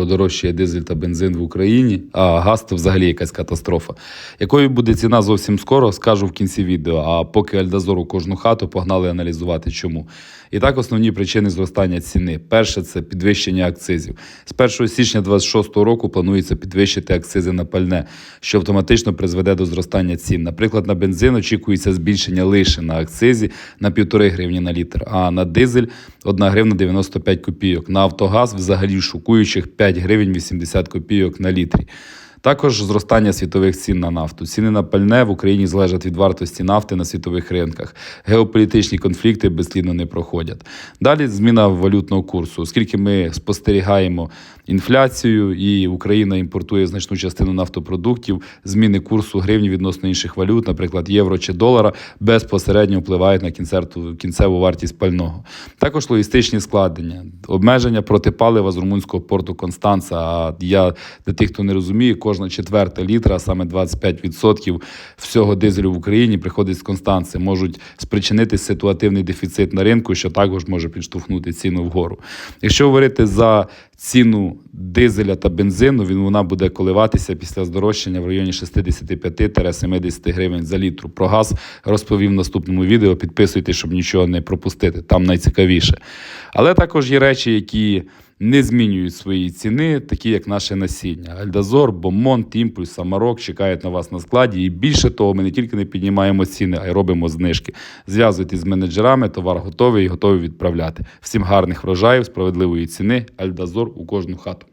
Подорожчає дизель та бензин в Україні, а газ то взагалі якась катастрофа. Якою буде ціна зовсім скоро, скажу в кінці відео. А поки Альдазор у кожну хату погнали аналізувати, чому. І так основні причини зростання ціни. Перше це підвищення акцизів. З 1 січня 2026 року планується підвищити акцизи на пальне, що автоматично призведе до зростання цін. Наприклад, на бензин очікується збільшення лише на акцизі на 1,5 гривні на літр, а на дизель 1 гривна 95 копійок. На автогаз взагалі шокуючих 5 гривень 80 копійок на літрі. Також зростання світових цін на нафту. Ціни на пальне в Україні залежать від вартості нафти на світових ринках. Геополітичні конфлікти безслідно не проходять. Далі зміна валютного курсу, оскільки ми спостерігаємо інфляцію, і Україна імпортує значну частину нафтопродуктів, зміни курсу гривні відносно інших валют, наприклад, євро чи долара, безпосередньо впливають на кінцеву вартість пального. Також логістичні складення, обмеження проти палива з румунського порту Констанца. А я для тих, хто не розуміє, кожна четверта літра, а саме 25% всього дизелю в Україні приходить з Констанци, можуть спричинити ситуативний дефіцит на ринку, що також може підштовхнути ціну вгору. Якщо говорити за ціну дизеля та бензину, він вона буде коливатися після здорожчання в районі 65-70 гривень за літру. Про газ розповім в наступному відео. Підписуйтесь, щоб нічого не пропустити. Там найцікавіше. Але також є речі, які не змінюють свої ціни, такі як наше насіння. Альдазор, Бомонт, Імпульс, Самарок чекають на вас на складі. І більше того, ми не тільки не піднімаємо ціни, а й робимо знижки. Зв'язуйтесь з менеджерами, товар готовий і готові відправляти. Всім гарних врожаїв, справедливої ціни. Альдазор у кожну хату.